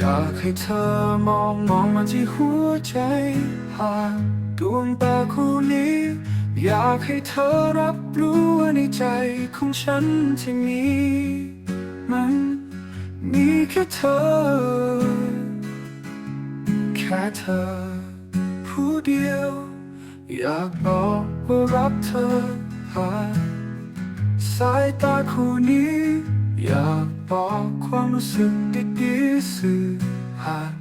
อยากให้เธอมองมองมาที่หัวใจผ่านดวงตาคู่นี้ อยากให้เธอรับรู้ว่าในใจของฉันที่มีมันมีแค่เธอ แค่เธอ ผู้เดียว อยากบอกว่ารักเธอผ่านสายตาคู่นี้ อยากบอกความรู้สึกดีๆสื่อผ่าน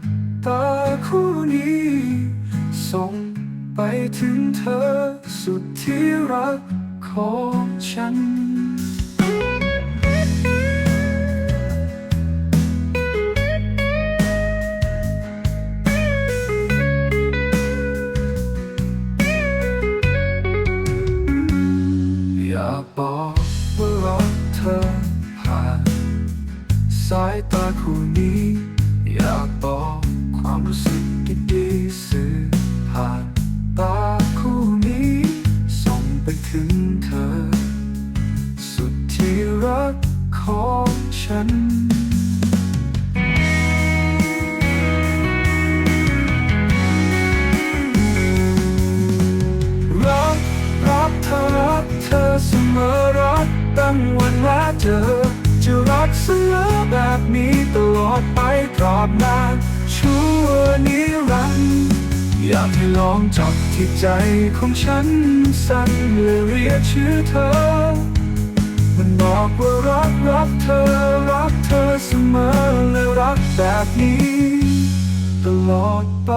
ตาคู่นี้ ส่งไปถึงเธอสุดที่รักของฉันอยากบอก สายตาคู่นี้ อยากบอกความรู้สึกดีๆสื่อผ่านตาคู่นี้ ส่งไปถึงเธอ สุดที่รักของฉันรักรักเธอรักเธอเสมอรักตั้งวันแรกเจอจะรักเสมอ นี้ตลอดไปตราบนานชั่วนิรันดร์อยากให้ลองจับที่ใจของฉันสั่นและเรียกชื่อเธอ มันบอกว่ารักรักเธอรักเธอเสมอและรักแบบนี้ ตลอดไป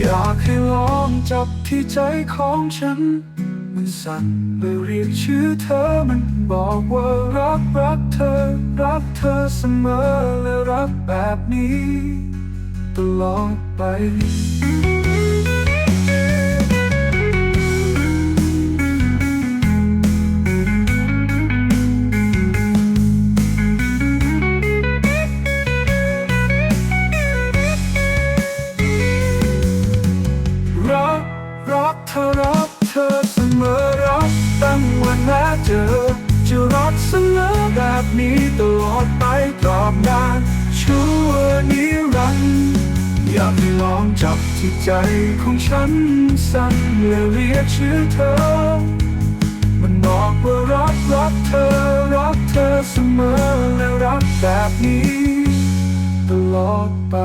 อยากให้ลองจับที่ใจของฉัน มันสั่นเลยเรียกชื่อเธอมันบอกว่ารักรักเธอ รักเธอเสมอและรักแบบนี้ ตลอดไป เจอจะรักเสมอแบบนี้ตลอดไปตราบนานชั่วนิรันดร์อยากให้ลองจับที่ใจของฉันสั่นและเรียกชื่อเธอ มันบอกว่ารักรักเธอ รักเธอเสมอและรักแบบนี้ ตลอดไป